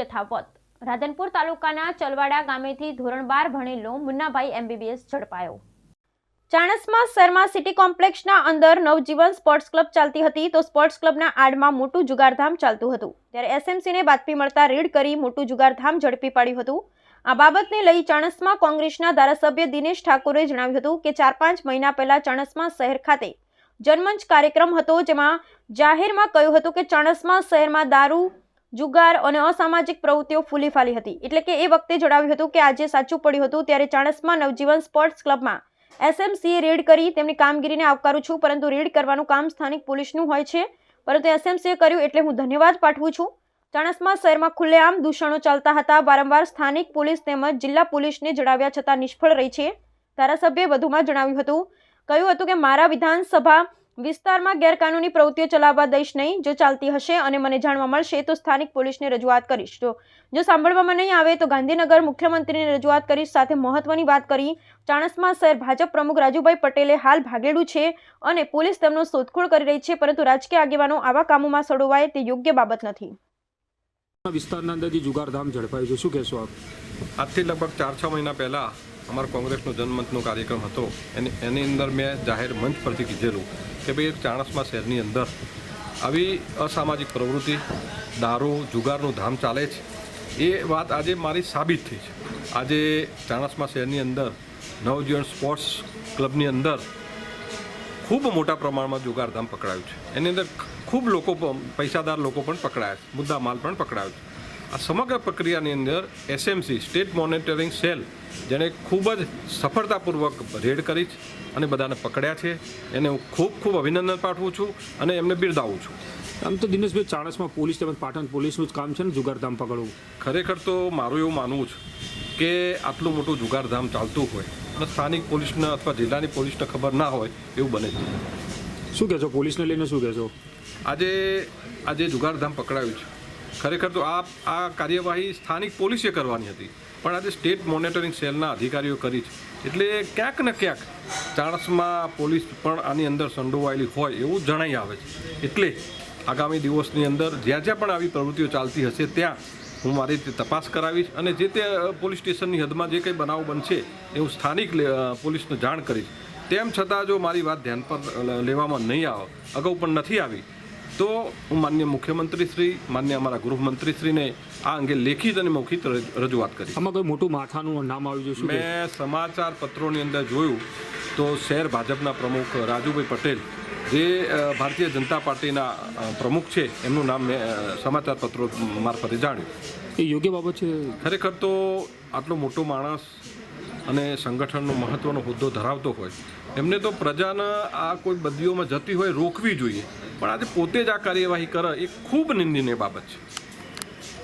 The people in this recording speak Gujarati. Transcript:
યથાવત. રાધનપુર તાલુકાના ચલવાડા ગામેથી ધોરણ બાર ભણેલો મુન્નાભાઈ એમબીબીએસ ઝડપાયો. ચાણસમાં શહેરમાં સિટી કોમ્પ્લેક્સના અંદર નવજીવન સ્પોર્ટ્સ ક્લબ ચાલતી હતી તો સ્પોર્ટ્સ ક્લબના આડમાં મોટું જુગારધામ ચાલતું હતું. ત્યારે એસએમસીને બાતમી મળતા રેડ કરી મોટું જુગારધામ ઝડપી પાડ્યું હતું. આ બાબતને લઈ ચાણસ્મા કોંગ્રેસના ધારાસભ્ય દિનેશ ઠાકોરે જણાવ્યું હતું કે ચાર પાંચ મહિના પહેલા ચાણસ્મા શહેર ખાતે જનમંચ કાર્યક્રમ હતો, જેમાં જાહેરમાં કહ્યું હતું કે ચાણસ્મા શહેરમાં દારૂ જુગાર અને અસામાજિક પ્રવૃત્તિઓ ફૂલી ફાલી હતી. એટલે કે એ વખતે જણાવ્યું હતું કે આજે સાચું પડ્યું હતું ત્યારે ચાણસમાં નવજીવન સ્પોર્ટ્સ ક્લબમાં એસએમસીએ રેડ કરી તેમની કામગીરીને આવકારું છું, પરંતુ રેડ કરવાનું કામ સ્થાનિક પોલીસનું હોય છે. પરંતુ એસએમસીએ કર્યું એટલે હું ધન્યવાદ પાઠવું છું. ચાણસ્મા શહેરમાં ખુલ્લેઆમ દૂષણો ચાલતા હતા. વારંવાર સ્થાનિક પોલીસ તેમજ જિલ્લા પોલીસને જણાવ્યા છતાં નિષ્ફળ રહી છે. ધારાસભ્યે વધુમાં જણાવ્યું હતું. કહ્યું હતું કે મારા વિધાનસભા વિસ્તારમાં ગેરકાનૂની પ્રવૃત્તિઓ ચલાવવા દઈશ નહીં. જો ચાલતી હશે અને મને જાણવા મળશે તો સ્થાનિક પોલીસને રજૂઆત કરીશ. જો જો સાંભળવામાં નહીં આવે તો ગાંધીનગર મુખ્યમંત્રીને રજૂઆત કરીશ. સાથે મહત્વની વાત કરી. ચાણસ્મા શહેર ભાજપ પ્રમુખ રાજુભાઈ પટેલે હાલ ભાગેડું છે અને પોલીસ તેમનો શોધખોળ કરી રહી છે પરંતુ રાજકીય આગેવાનો આવા કામોમાં સડોવાય તે યોગ્ય બાબત નથી. વિસ્તારના અંદરથી જુગારધામ ઝડપાયું છે શું કહેશો આપ? આજથી લગભગ ચાર છ મહિના પહેલાં અમારા કોંગ્રેસનો જનમંચનો કાર્યક્રમ હતો. એની એની અંદર મેં જાહેર મંચ પરથી કીધેલું કે ભાઈ એક ચાણસ્મા શહેરની અંદર આવી અસામાજિક પ્રવૃત્તિ, દારૂ, જુગારનું ધામ ચાલે છે. એ વાત આજે મારી સાબિત થઈ છે. આજે ચાણસમા શહેરની અંદર નવજીવન સ્પોર્ટ્સ ક્લબની અંદર ખૂબ મોટા પ્રમાણમાં જુગારધામ પકડાયું છે. એની અંદર ખૂબ લોકો પૈસાદાર લોકો પણ પકડાયા છે. મુદ્દા માલ પણ પકડાયો છે. આ સમગ્ર પ્રક્રિયાની અંદર એસએમસી સ્ટેટ મોનિટરિંગ સેલ જેણે ખૂબ જ સફળતાપૂર્વક રેડ કરી છે અને બધાને પકડ્યા છે. એને હું ખૂબ ખૂબ અભિનંદન પાઠવું છું અને એમને બિરદાવું છું. આમ તો દિનેશભાઈ ચાણસમાં પોલીસ તેમજ પાટણ પોલીસનું જ કામ છે ને જુગારધામ પકડવું? ખરેખર તો મારું એવું માનવું છે કે આટલું મોટું જુગારધામ ચાલતું હોય અને સ્થાનિક પોલીસને અથવા જિલ્લાની પોલીસને ખબર ના હોય એવું બને છે. શું કહેશો પોલીસને લઈને શું કહેશો? આજે આજે જુગારધામ પકડાયું છે. ખરેખર તો આ આ કાર્યવાહી સ્થાનિક પોલીસે કરવાની હતી. પણ આજે સ્ટેટ મોનિટરિંગ સેલના અધિકારીઓ કરી છે. એટલે ક્યાંક ને ક્યાંક ચાણસમાં પોલીસ પણ આની અંદર સંડોવાયેલી હોય એવું જણાઈ આવે છે. એટલે આગામી દિવસની અંદર જ્યાં જ્યાં પણ આવી પ્રવૃત્તિઓ ચાલતી હશે, ત્યાં હું મારી રીતે તપાસ કરાવીશ અને જે તે પોલીસ સ્ટેશનની હદમાં જે કંઈ બનાવ બનશે એ હું સ્થાનિક પોલીસને જાણ કરીશ. તેમ છતાં જો મારી વાત ધ્યાન પર લેવામાં નહીં આવે, અગાઉ પણ નથી આવી તો હું માન્ય મુખ્યમંત્રીશ્રી માન્ય અમારા ગૃહમંત્રીશ્રીને આ અંગે લેખિત અને મૌખિત રજૂઆત કરી. આમાં કોઈ મોટું માથાનું નામ આવ્યું છે મેં સમાચાર પત્રોની અંદર જોયું તો શહેર ભાજપના પ્રમુખ રાજુભાઈ પટેલ જે ભારતીય જનતા પાર્ટીના પ્રમુખ છે એમનું નામ મેં સમાચાર પત્રો મારફતે જાણ્યું. એ યોગ્ય બાબત છે? ખરેખર તો આટલો મોટો માણસ અને સંગઠનનો મહત્ત્વનો હોદ્દો ધરાવતો હોય એમને તો પ્રજાના આ કોઈ બદીઓમાં જતી હોય રોકવી જોઈએ. પણ આજે પોતે જ આ કાર્યવાહી કરે એ ખૂબ નિંદનીય બાબત છે.